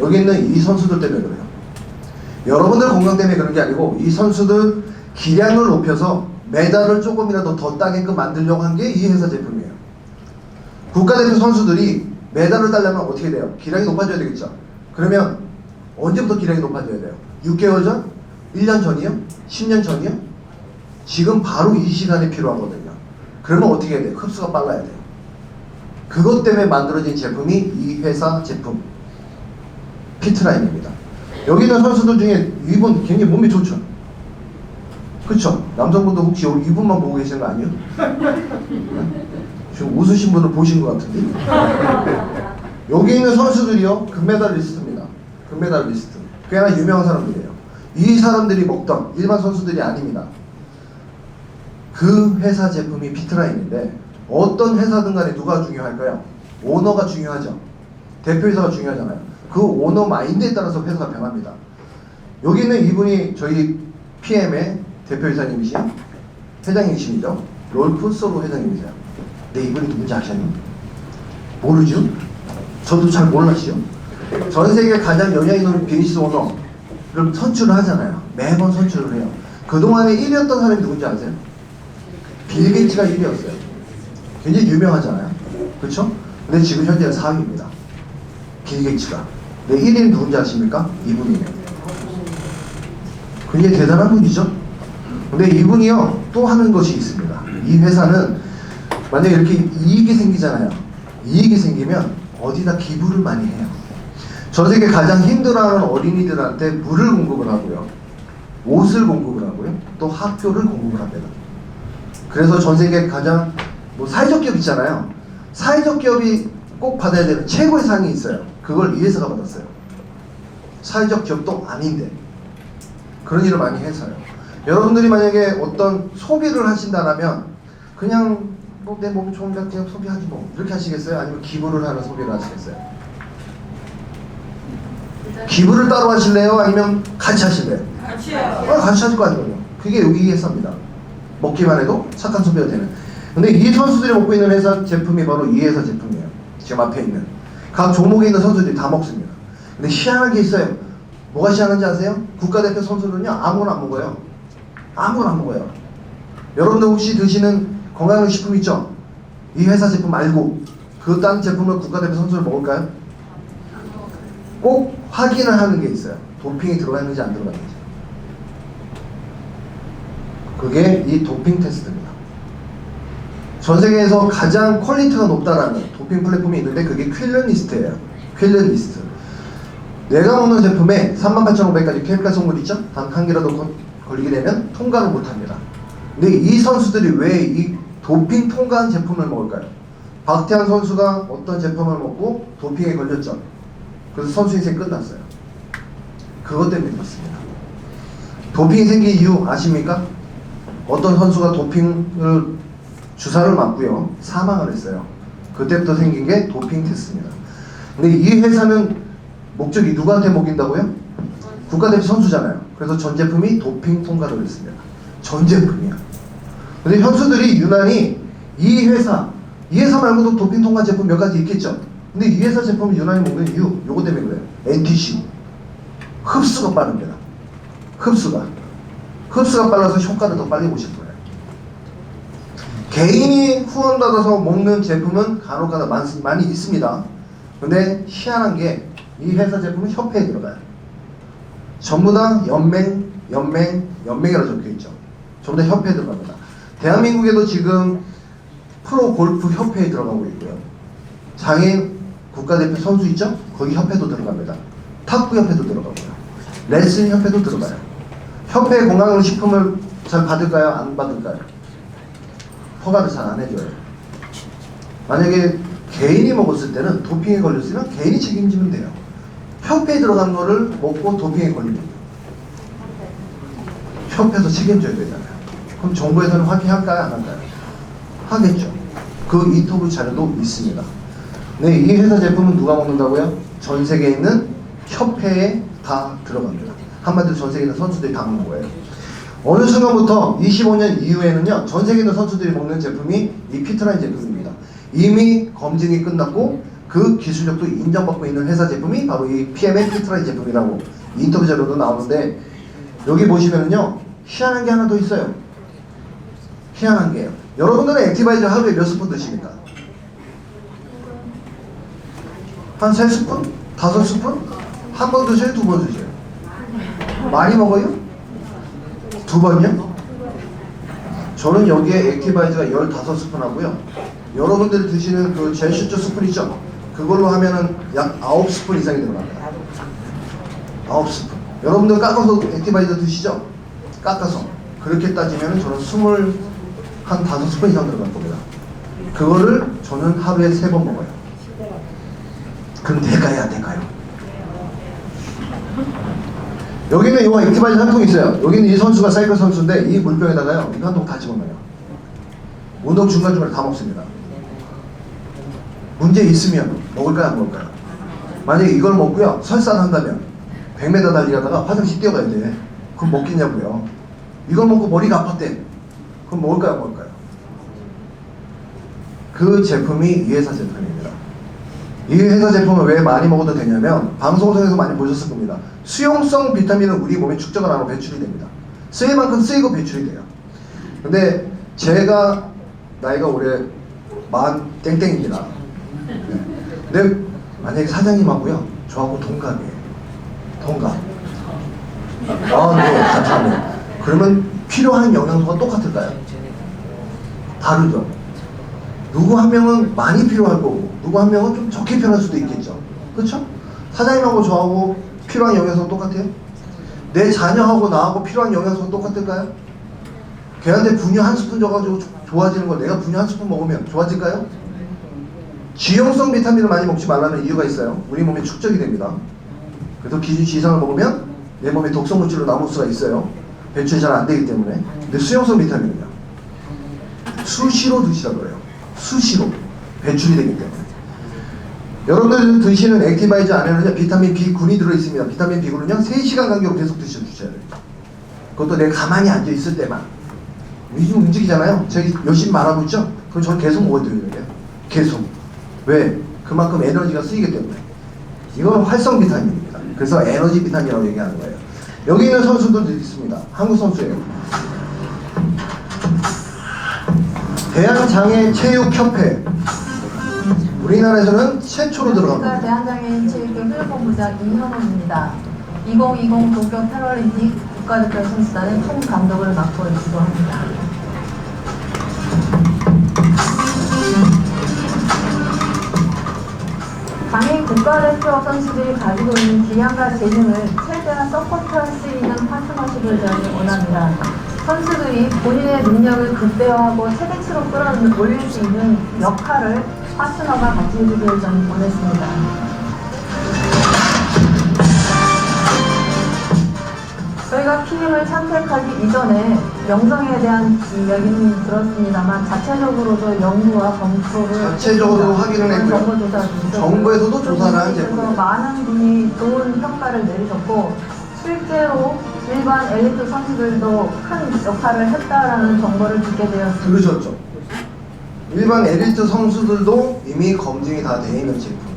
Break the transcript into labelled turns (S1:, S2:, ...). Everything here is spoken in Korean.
S1: 여기 있는 이 선수들 때문에 그래요. 여러분들 건강 때문에 그런 게 아니고 이 선수들 기량을 높여서 메달을 조금이라도 더 따게끔 만들려고 한 게 이 회사 제품이에요. 국가대표 선수들이 메달을 따려면 어떻게 돼요? 기량이 높아져야 되겠죠. 그러면 언제부터 기량이 높아져야 돼요? 6개월 전? 1년 전이요? 10년 전이요? 지금 바로 이 시간이 필요하거든요. 그러면 어떻게 해야 돼요? 흡수가 빨라야 돼요. 그것 때문에 만들어진 제품이 이 회사 제품 피트라인입니다. 여기 있는 선수들 중에 이분 굉장히 몸이 좋죠. 그렇죠? 남성분도 혹시 여기 이분만 보고 계시는 거 아니에요? 지금 웃으신 분을 보신 것 같은데. 여기 있는 선수들이요 금메달 리스트입니다. 금메달 리스트. 꽤나 유명한 사람들이에요. 이 사람들이 먹던 일반 선수들이 아닙니다. 그 회사 제품이 피트라인인데 어떤 회사든 간에 누가 중요할까요? 오너가 중요하죠. 대표이사가 중요하잖아요. 그 오너 마인드에 따라서 회사가 변합니다. 여기 있는 이분이 저희 PM의 대표이사님이신 회장님이시죠. 롤프 소로 회장님이세요. 네, 이분이 누군지 아시니? 모르죠? 저도 잘 몰랐죠. 전 세계 가장 영향 있는 비즈니스 오너를 선출을 하잖아요. 매번 선출을 해요. 그동안에 1위였던 사람이 누군지 아세요? 빌 게이츠가 1위였어요. 굉장히 유명하잖아요. 그렇죠? 근데 지금 현재 4위입니다. 빌 게이츠가. 네, 1위는 누군지 아십니까? 이분이에요. 굉장히 대단한 분이죠. 근데 이분이요 또 하는 것이 있습니다. 이 회사는 만약에 이렇게 이익이 생기잖아요. 이익이 생기면 어디다 기부를 많이 해요. 전 세계 가장 힘들어하는 어린이들한테 물을 공급을 하고요. 옷을 공급을 하고요. 또 학교를 공급을 합니다. 그래서 전 세계 가장 뭐 사회적 기업 있잖아요. 사회적 기업이 꼭 받아야 되는 최고의 상이 있어요. 그걸 이 회사가 받았어요. 사회적 기업도 아닌데 그런 일을 많이 해서요. 여러분들이 만약에 어떤 소비를 하신다면 그냥 뭐 내 몸이 좋은데 그냥 소비하지 뭐 이렇게 하시겠어요? 아니면 기부를 하는 소비를 하시겠어요? 기부를 따로 하실래요? 아니면 같이 하실래요?
S2: 같이요.
S1: 어, 같이 하실 거 아니에요. 그게 여기 회사입니다. 먹기만 해도 착한 소비가 되는. 근데 이 선수들이 먹고 있는 회사 제품이 바로 이 회사 제품이에요. 지금 앞에 있는. 각 종목에 있는 선수들이 다 먹습니다. 근데 희한한 게 있어요. 뭐가 희한한지 아세요? 국가대표 선수들은요, 아무거나 안 먹어요. 아무거나 안 먹어요. 여러분들 혹시 드시는 건강식품 있죠? 이 회사 제품 말고 그 다른 제품을 국가대표 선수를 먹을까요? 꼭 확인을 하는 게 있어요. 도핑이 들어가 있는지 안 들어가 있는지. 그게 이 도핑 테스트입니다. 전 세계에서 가장 퀄리티가 높다라는 도핑 플랫폼이 있는데 그게 퀼런리스트예요. 퀼런리스트. 내가 먹는 제품에 38,500가지 케미칼 성분 있죠? 단 한 개라도 건- 걸리게 되면 통과를 못합니다. 근데 이 선수들이 왜 이 도핑 통과한 제품을 먹을까요? 박태환 선수가 어떤 제품을 먹고 도핑에 걸렸죠. 그래서 선수 인생 끝났어요. 그것 때문에 그렇습니다. 도핑이 생긴 이유 아십니까? 어떤 선수가 도핑을 주사를 맞고요 사망을 했어요. 그때부터 생긴 게 도핑 테스트입니다. 근데 이 회사는 목적이 누구한테 먹인다고요? 국가대표 선수잖아요. 그래서 전 제품이 도핑 통과를 했습니다. 전 제품이야. 근데 현수들이 유난히 이 회사, 이 회사 말고도 도핑 통과 제품 몇 가지 있겠죠. 근데 이 회사 제품을 유난히 먹는 이유, 요거 때문에 그래요. NTC. 흡수가 빠릅니다. 흡수가. 흡수가 빨라서 효과를 더 빨리 보실 거예요. 개인이 후원받아서 먹는 제품은 간혹가다 많, 많이 있습니다. 근데 희한한 게 이 회사 제품은 협회에 들어가요. 전부 다 연맹, 연맹, 연맹이라고 적혀 있죠. 전부 다 협회에 들어갑니다. 대한민국에도 지금 프로 골프 협회에 들어가고 있고요. 장애인 국가대표 선수 있죠? 거기 협회도 들어갑니다. 탁구 협회도 들어가고요. 레슬링 협회도 들어가요. 협회 건강식품을 잘 받을까요? 안 받을까요? 허가를 잘 안 해줘요. 만약에 개인이 먹었을 때는 도핑에 걸렸으면 개인이 책임지면 돼요. 협회에 들어간 거를 먹고 도핑에 걸리면 협회에서 책임져야 되잖아요. 그럼 정부에서는 확인할까요? 안 할까요? 하겠죠. 그 인터뷰 자료도 있습니다. 네, 이 회사 제품은 누가 먹는다고요? 전 세계에 있는 협회에 다 들어갑니다. 한마디로 전 세계 있는 선수들이 다 먹는 거예요. 어느 순간부터 25년 이후에는요, 전 세계 있는 선수들이 먹는 제품이 이 피트라인 제품입니다. 이미 검증이 끝났고, 그 기술력도 인정받고 있는 회사 제품이 바로 이 PM의 피트라이 제품이라고 인터뷰 자료도 나오는데 여기 보시면은요 희한한 게 하나 더 있어요. 희한한 게요. 여러분들은 액티바이저 하루에 몇 스푼 드십니까? 한 세 스푼? 다섯 스푼? 한 번 드세요? 두 번 드세요? 많이 먹어요? 두 번이요? 저는 여기에 액티바이저가 15스푼 하고요. 여러분들이 드시는 그 제슈처 스푼 있죠? 그걸로 하면은 약 9스푼 이상이 들어갑니다. 9스푼. 여러분들 깎아서 액티바이저 드시죠? 깎아서. 그렇게 따지면 저는 20, 한 5스푼 이상 들어갈 겁니다. 그거를 저는 하루에 세번 먹어요. 그럼? 안 될까요? 여기는 이거 액티바이저 한통 있어요. 여기는 이 선수가 사이클 선수인데 이 물병에다가요. 이거 한 통 다 집어넣어요. 운동 중간중간에 다 먹습니다. 문제 있으면 먹을까요? 안 먹을까요? 만약에 이걸 먹고요. 설산한다면 100m 달리다가 화장실 뛰어가야 돼. 그럼 먹겠냐고요. 이걸 먹고 머리가 아팠대. 그럼 먹을까요? 안 먹을까요? 그 제품이 이 회사 제품입니다. 이 회사 제품을 왜 많이 먹어도 되냐면 방송에서 많이 보셨을 겁니다. 수용성 비타민은 우리 몸에 축적을 안 하고 배출이 됩니다. 쓰일 만큼 쓰이고 배출이 돼요. 근데 제가 나이가 올해 만 땡땡입니다. 네. 근데 만약에 사장님하고요, 저하고 동갑이에요. 동갑. 아, 네, 감사합니다. 그러면 필요한 영양소가 똑같을까요? 다르죠. 누구 한 명은 많이 필요할 거고 누구 한 명은 좀 적게 필요할 수도 있겠죠. 그렇죠? 사장님하고 저하고 필요한 영양소는 똑같아요? 내 자녀하고 나하고 필요한 영양소는 똑같을까요? 걔한테 분유 한 스푼 줘가지고 조- 좋아지는 걸 내가 분유 한 스푼 먹으면 좋아질까요? 지용성 비타민을 많이 먹지 말라는 이유가 있어요. 우리 몸에 축적이 됩니다. 그래서 기준치 이상을 먹으면 내 몸에 독성 물질로 남을 수가 있어요. 배출이 잘 안 되기 때문에. 근데 수용성 비타민은요. 수시로 드시라 그래요. 수시로 배출이 되기 때문에. 여러분들 드시는 액티바이저 안에는요 비타민 B9이 들어있습니다. 비타민 B9는요 3시간 간격으로 계속 드셔주셔야 돼요. 그것도 내가 가만히 앉아 있을 때만. 요즘 움직이잖아요. 제가 열심히 말하고 있죠? 그럼 저는 계속 먹어드려야 돼요. 계속. 왜? 그만큼 에너지가 쓰이기 때문에. 이건 활성 비타민입니다. 그래서 에너지 비타민이라고 얘기하는 거예요. 여기 있는 선수들도 있습니다. 한국 선수예요. 대한장애체육협회 우리나라에서는 최초로 들어갑니다.
S2: 국가 대한장애인 체육회 훈련본부장 이현호입니다. 2020 도쿄 패럴림픽 국가대표 선수단의 총감독을 맡고 있기도 합니다. 장애인 국가대표 선수들이 가지고 있는 기량과 재능을 최대한 서포트할 수 있는 파트너십을 저는 원합니다. 선수들이 본인의 능력을 극대화하고 최대치로 끌어올릴 수 있는 역할을 파트너가 같이 해주길 저는 원했습니다. 저희가 PM을 참택하기 이전에 명성에 대한 이야기는 들었습니다만 자체적으로도 연구와 검토를
S1: 자체적으로. 확인을 했고요.
S2: 있었고요.
S1: 정부에서도 조사를 한 제품이에요.
S2: 많은 분이 좋은 평가를 내리셨고 실제로 일반 엘리트 선수들도 큰 역할을 했다라는 정보를 듣게 되었습니다.
S1: 들으셨죠? 일반 엘리트 선수들도 이미 검증이 다 돼 있는 제품.